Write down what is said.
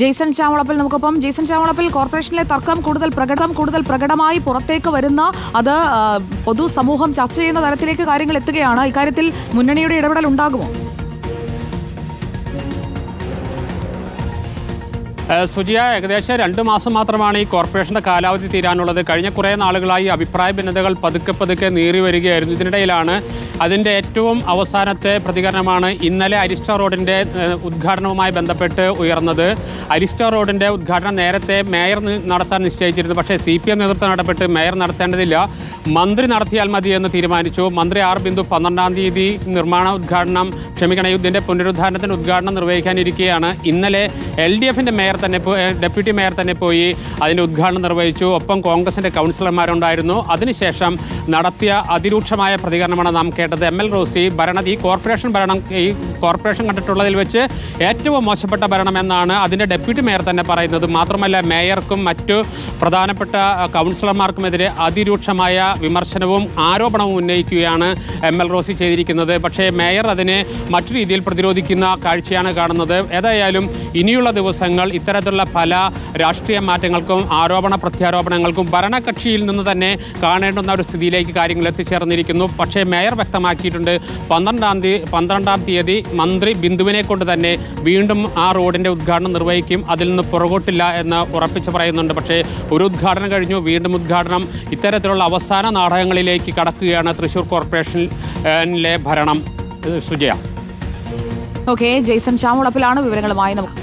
Jason ചാവളപ്പിൽ നമുക്കൊപ്പം. Jason ചാവളപ്പിൽ കോർപ്പറേഷനിലെ തർക്കം കൂടുതൽ പ്രകടം കൂടുതൽ പ്രകടമായി പുറത്തേക്ക് വരുന്ന അത് പൊതുസമൂഹം ചർച്ച ചെയ്യുന്ന തരത്തിലേക്ക് കാര്യങ്ങൾ എത്തുകയാണ്. ഇക്കാര്യത്തിൽ മുന്നണിയുടെ ഇടപെടൽ ഉണ്ടാകുമോ? സുജിയ ഏകദേശം രണ്ട് മാസം മാത്രമാണ് ഈ കോർപ്പറേഷന്റെ കാലാവധി തീരാനുള്ളത്. കഴിഞ്ഞ കുറേ നാളുകളായി അഭിപ്രായ ഭിന്നതകൾ പതുക്കെ പതുക്കെ നീറി വരികയായിരുന്നു. ഇതിനിടയിലാണ് അതിന്റെ ഏറ്റവും അവസാനത്തെ പ്രതികരണമാണ് ഇന്നലെ അരിസ്റ്റ റോഡിന്റെ ഉദ്ഘാടനവുമായി ബന്ധപ്പെട്ട് ഉയർന്നത്. അരിസ്റ്റ റോഡിന്റെ ഉദ്ഘാടനം നേരത്തെ മേയർ നടത്താൻ നിശ്ചയിച്ചിരുന്നു. പക്ഷേ സി പി എം നേതൃത്വം നടപ്പെട്ട് മേയർ നടത്തേണ്ടതില്ല. മന്ത്രി നടത്തിയാൽ മതി എന്ന് തീരുമാനിച്ചു. മന്ത്രി ആർ ബിന്ദു പന്ത്രണ്ടാം തീയതി നിർമ്മാണ ഉദ്ഘാടനം ക്ഷമിക്കണം ഇതിന്റെ പുനരുദ്ധാരണത്തിന്റെ ഉദ്ഘാടനം നിർവഹിക്കാനിരിക്കുകയാണ് ഇന്നലെ എൽ ഡി എഫിന്റെ മേയർ തന്നെ ഡെപ്യൂട്ടി മേയർ തന്നെ പോയി അതിന്റെ ഉദ്ഘാടനം നിർവഹിച്ചു. ഒപ്പം കോൺഗ്രസിന്റെ കൗൺസിലർമാരുണ്ടായിരുന്നു. അതിനുശേഷം നടത്തിയ അതിരൂക്ഷമായ പ്രതികരണമാണ് നാം കേട്ടത്. എം എൽ റോസി ഭരണ ഈ കോർപ്പറേഷൻ ഭരണം ഈ കോർപ്പറേഷൻ കണ്ടിട്ടുള്ളതിൽ വെച്ച് ഏറ്റവും മോശപ്പെട്ട ഭരണം എന്നാണ് അതിന്റെ ഡെപ്യൂട്ടി മേയർ തന്നെ പറയുന്നത്. മാത്രമല്ല മേയർക്കും മറ്റു പ്രധാനപ്പെട്ട കൗൺസിലർമാർക്കുമെതിരെ അതിരൂക്ഷമായ വിമർശനവും ആരോപണവും ഉന്നയിക്കുകയാണ് എം എൽ റോസി ചെയ്തിരിക്കുന്നത്. പക്ഷേ മേയർ അതിനെ മറ്റു രീതിയിൽ പ്രതിരോധിക്കുന്ന കാഴ്ചയാണ് കാണുന്നത്. ഏതായാലും ഇനിയുള്ള ദിവസങ്ങൾ ഇത്തരത്തിലുള്ള പല രാഷ്ട്രീയ മാറ്റങ്ങൾക്കും ആരോപണ പ്രത്യാരോപണങ്ങൾക്കും ഭരണകക്ഷിയിൽ നിന്ന് തന്നെ കാണേണ്ടുന്ന ഒരു സ്ഥിതിയിലേക്ക് കാര്യങ്ങൾ എത്തിച്ചേർന്നിരിക്കുന്നു. പക്ഷേ മേയർ വ്യക്തമാക്കിയിട്ടുണ്ട്. പന്ത്രണ്ടാം തീയതി പന്ത്രണ്ടാം തീയതി മന്ത്രി ബിന്ദുവിനെ കൊണ്ട് തന്നെ വീണ്ടും ആ റോഡിന്റെ ഉദ്ഘാടനം നിർവഹിക്കും. അതിൽ നിന്ന് പുറകോട്ടില്ല എന്ന് ഉറപ്പിച്ച് പറയുന്നുണ്ട്. പക്ഷേ ഒരു ഉദ്ഘാടനം കഴിഞ്ഞു. വീണ്ടും ഉദ്ഘാടനം. ഇത്തരത്തിലുള്ള അവസാന നാടകങ്ങളിലേക്ക് കടക്കുകയാണ് തൃശൂർ കോർപ്പറേഷനിലെ ഭരണം. സുജയ. ഓക്കെ ജെയ്സൺ ചാമുളപ്പിലാണ് വിവരങ്ങളുമായി നമുക്ക്